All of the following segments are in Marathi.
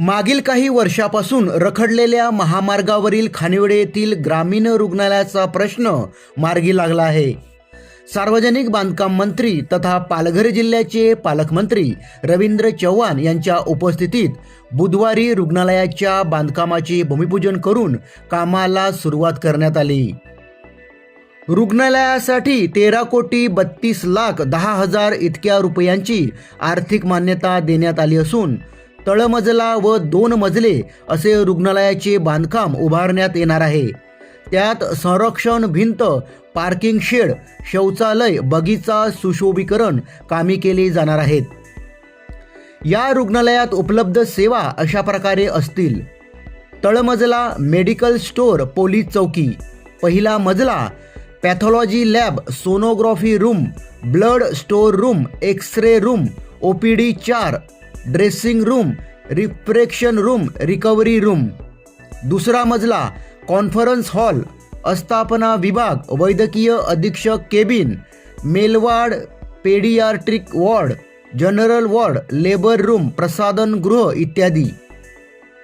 मागील काही वर्षापासून रखडलेल्या महामार्गावरील खानिवडे येथील ग्रामीण रुग्णालयाचा प्रश्न मार्गी लागला आहे. सार्वजनिक बांधकाम मंत्री तथा पालघर जिल्ह्याचे पालकमंत्री रवींद्र चव्हाण यांच्या उपस्थितीत बुधवारी रुग्णालयाच्या बांधकामाचे भूमिपूजन करून कामाला सुरुवात करण्यात आली. रुग्णालयासाठी तेरा कोटी बत्तीस लाख दहा हजार इतक्या रुपयांची आर्थिक मान्यता देण्यात आली असून तळमजला व दोन मजले असे रुग्णालयाचे बांधकाम उभारण्यात येणार आहे. त्यात संरक्षण भिंत पार्किंग शेड शौचालय बगीचा सुशोभीकरण कामे केली जाणार आहेत. या रुग्णालयात उपलब्ध सेवा अशा प्रकारे असतील. तळमजला मेडिकल स्टोअर पोलीस चौकी पहिला मजला pathology lab sonography room blood store room X ray room O P D चार dressing room refraction room recovery room. दुसरा मजला कॉन्फरन्स हॉल अस्थापना विभाग वैद्यकीय अधीक्षक cabin male ward paediatric ward general ward labour room प्रसाधन गृह इत्यादी.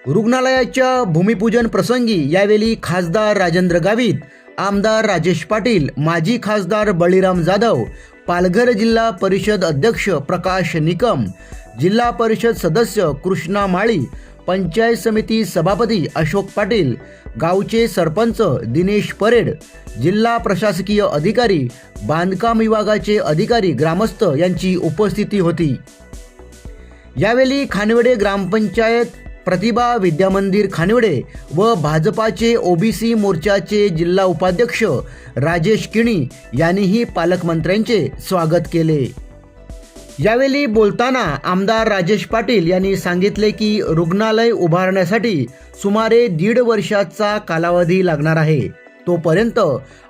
रुग्णालयाच्या भूमिपूजन प्रसंगी यावेळी खासदार राजेंद्र गावित आमदार राजेश पाटील माजी खासदार बळीराम जाधव पालघर जिल्हा परिषद अध्यक्ष प्रकाश निकम जिल्हा परिषद सदस्य कृष्णा माळी पंचायत समिती सभापती अशोक पाटील गावचे सरपंच दिनेश परेड जिल्हा प्रशासकीय अधिकारी बांधकाम विभागाचे अधिकारी ग्रामस्थ यांची उपस्थिती होती. यावेळी खानवडे ग्रामपंचायत प्रतिभा विद्यामंदिर खानवडे व भाजपाचे ओबीसी मोर्चाचे जिल्हा उपाध्यक्ष राजेश किणी यांनीही पालकमंत्र्यांचे स्वागत केले. यावेळी बोलताना आमदार राजेश पाटील यांनी सांगितले की रुग्णालय उभारण्यासाठी सुमारे दीड वर्षाचा कालावधी लागणार आहे. तोपर्यंत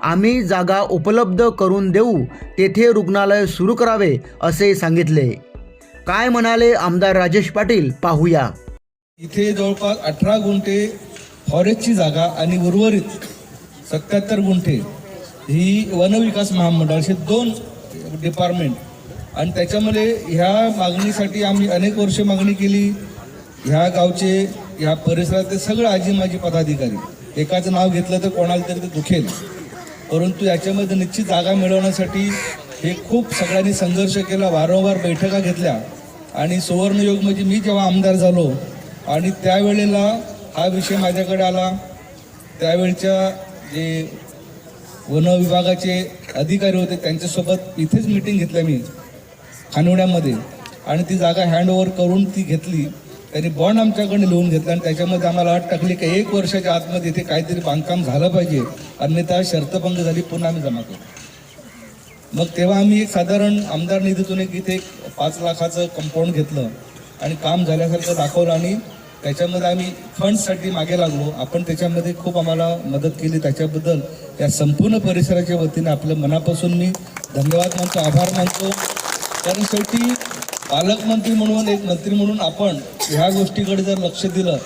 आम्ही जागा उपलब्ध करून देऊ तेथे रुग्णालय सुरू करावे असे सांगितले. काय म्हणाले आमदार राजेश पाटील? पाहूया. इथे जवळपास अठरा गुंठे फॉरेस्टची जागा आणि उर्वरित सत्याहत्तर गुंठे ही वनविकास महामंडळ असे दोन डिपार्टमेंट आणि त्याच्यामध्ये ह्या मागणीसाठी आम्ही अनेक वर्ष मागणी केली. ह्या गावचे ह्या परिसरातले सगळे आजी माजी पदाधिकारी एकाचं नाव घेतलं तर कोणाला तरी ते दुखेल. परंतु याच्यामध्ये निश्चित जागा मिळवण्यासाठी हे खूप सगळ्यांनी संघर्ष केला वारंवार बैठका घेतल्या. आणि सुवर्णयोग म्हणजे मी जेव्हा आमदार झालो आणि त्यावेळेला हा विषय माझ्याकडे आला. त्यावेळच्या जे वन विभागाचे अधिकारी होते त्यांच्यासोबत इथेच मिटिंग घेतल्या मी खानवड्यामध्ये. आणि ती जागा हँडओव्हर करून ती घेतली. त्यांनी बॉन्ड आमच्याकडे लिहून घेतला आणि त्याच्यामध्ये आम्हाला अट टाकली की एक वर्षाच्या आतमध्ये इथे काहीतरी बांधकाम झालं पाहिजे. अन्यथा शर्तभंग झाली पुन्हा आम्ही जमा करू. मग तेव्हा आम्ही एक साधारण आमदार निधीतून एक इथे एक पाच लाखाचं कंपाऊंड घेतलं. आणि काम झाल्यासारखं दाखवलं आणि त्याच्यामध्ये आम्ही फंड्ससाठी मागे लागलो. आपण त्याच्यामध्ये खूप आम्हाला मदत केली. त्याच्याबद्दल या संपूर्ण परिसराच्या वतीने आपल्या मनापासून मी धन्यवाद मानतो आभार मानतो. कारण शेवटी पालकमंत्री म्हणून एक मंत्री म्हणून आपण ह्या गोष्टीकडे जर लक्ष दिलं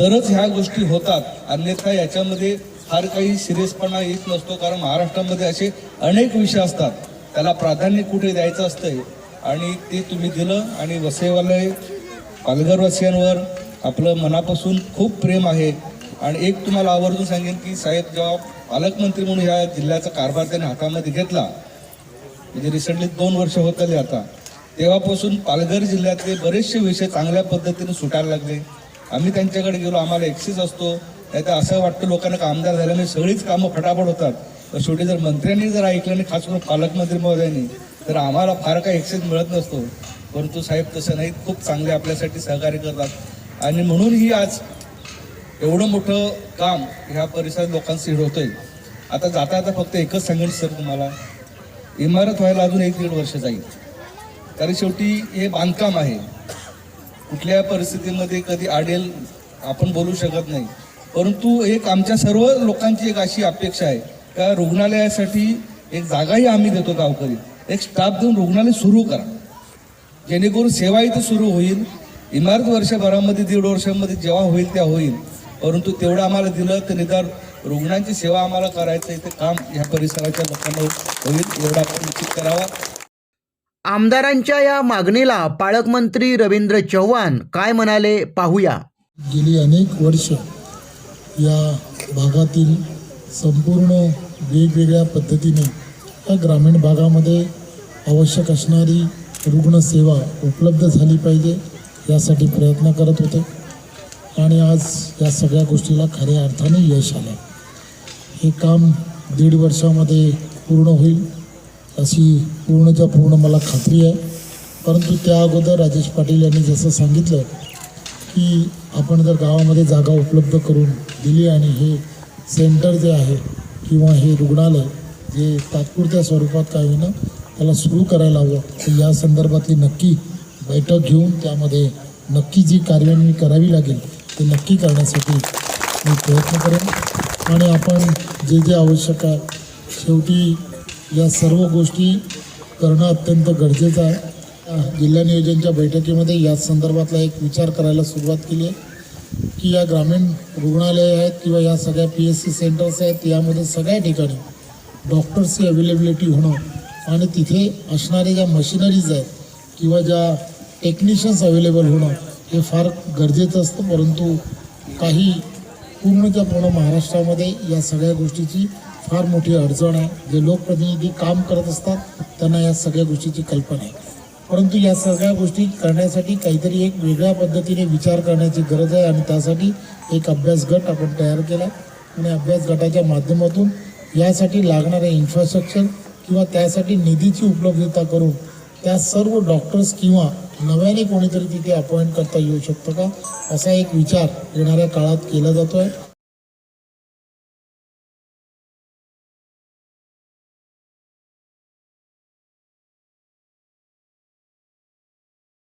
तरच ह्या गोष्टी होतात. अन्यथा याच्यामध्ये फार काही सिरियसपणा येत नसतो. कारण महाराष्ट्रामध्ये असे अनेक विषय असतात. त्याला प्राधान्य कुठे द्यायचं असतंय? आणि ते तुम्ही दिलं आणि वसईवाले पालघरवासियांवर आपलं मनापासून खूप प्रेम आहे. आणि एक तुम्हाला आवर्जून सांगेन की साहेब जेव्हा पालकमंत्री म्हणून ह्या जिल्ह्याचा कारभार त्यांनी हातामध्ये घेतला म्हणजे रिसेंटली दोन वर्ष होत आली आता तेव्हापासून पालघर जिल्ह्यातले बरेचसे विषय चांगल्या पद्धतीने सुटायला लागले. आम्ही त्यांच्याकडे गेलो आम्हाला एक्सेस असतो नाहीतर असं वाटतं लोकांना का आमदार झाल्याने सगळीच कामं फटाफट होतात. तर शेवटी जर मंत्र्यांनी जर ऐकलं आणि खास करून पालकमंत्री महोदयांनी तर आम्हाला फार काही एक्सेस मिळत नसतो. परंतु साहेब तसं नाही खूप चांगले आपल्यासाठी सहकार्य करतात. आणि म्हणूनही आज एवढं मोठं काम ह्या परिसरात लोकांशी होतंय. आता जाता आता फक्त एकच सांगेन सर तुम्हाला. इमारत व्हायला अजून एक दीड वर्ष जाईल. कारण शेवटी हे बांधकाम आहे. कुठल्या परिस्थितीमध्ये कधी आडेल आपण बोलू शकत नाही. परंतु एक आमच्या सर्व लोकांची एक अशी अपेक्षा आहे. का रुग्णालयासाठी एक जागाही आम्ही देतो गावकरी. एक स्टाफ देऊन रुग्णालय सुरू करा. जेणेकरून सेवा इथं सुरू होईल. इमारत वर्षभरामध्ये दीड वर्षामध्ये जेव्हा होईल त्या होईल. परंतु तेवढं आम्हाला दिलं तर निदान रुग्णांची सेवा आम्हाला करायचं इथे काम ह्या परिसराच्या लोकांना होईल एवढा आपण निश्चित करावा. आमदारांच्या या मागणीला पालकमंत्री रवींद्र चव्हाण काय म्हणाले पाहूया. गेली अनेक वर्ष या भागातील संपूर्ण वेगवेगळ्या पद्धतीने या ग्रामीण भागामध्ये आवश्यक असणारी रुग्णसेवा उपलब्ध झाली पाहिजे यासाठी प्रयत्न करत होते. आणि आज या सगळ्या गोष्टीला खऱ्या अर्थाने यश आलं हे काम दीड वर्षामध्ये पूर्ण होईल अशी पूर्णच्या पूर्ण मला खात्री आहे. परंतु त्या अगोदर राजेश पाटील यांनी जसं सांगितलं की आपण जर गावामध्ये जागा उपलब्ध करून दिली आणि हे सेंटर जे आहे किंवा हे रुग्णालय जे तात्पुरत्या स्वरूपात काय होईना त्याला सुरू करायला हवं. तर या संदर्भातली नक्की बैठक घेऊन त्यामध्ये नक्की जी कार्यान्वयी करावी लागेल ते नक्की करण्यासाठी मी प्रयत्न करेन. आणि आपण जे जे आवश्यक आहे शेवटी या सर्व गोष्टी करणं अत्यंत गरजेचं आहे. जिल्हा नियोजनच्या बैठकीमध्ये या संदर्भातला एक विचार करायला सुरुवात केली आहे की या ग्रामीण रुग्णालय आहेत किंवा या सगळ्या पी एस सी सेंटर्स आहेत यामध्ये सगळ्या ठिकाणी डॉक्टर्सची अवेलेबिलिटी होणं आणि तिथे असणाऱ्या ज्या मशिनरीज आहेत किंवा ज्या टेक्निशियन्स अवेलेबल होणं हे फार गरजेचं असतं. परंतु काही पूर्णच्या पूर्ण महाराष्ट्रामध्ये या सगळ्या गोष्टीची फार मोठी अडचण आहे. जे लोकप्रतिनिधी काम करत असतात त्यांना या सगळ्या गोष्टीची कल्पना आहे. परंतु या सगळ्या गोष्टी करण्यासाठी काहीतरी एक वेगळ्या पद्धतीने विचार करण्याची गरज आहे आणि त्यासाठी एक अभ्यास गट आपण तयार केला. आणि अभ्यास गटाच्या माध्यमातून यासाठी लागणारे इन्फ्रास्ट्रक्चर किंवा त्यासाठी निधीची उपलब्धता करून त्या सर्व डॉक्टर्स किंवा नव्याने कोणीतरी तिथे अपॉइंट करता येऊ शकतं का? असा एक विचार येणाऱ्या काळात केला जातो आहे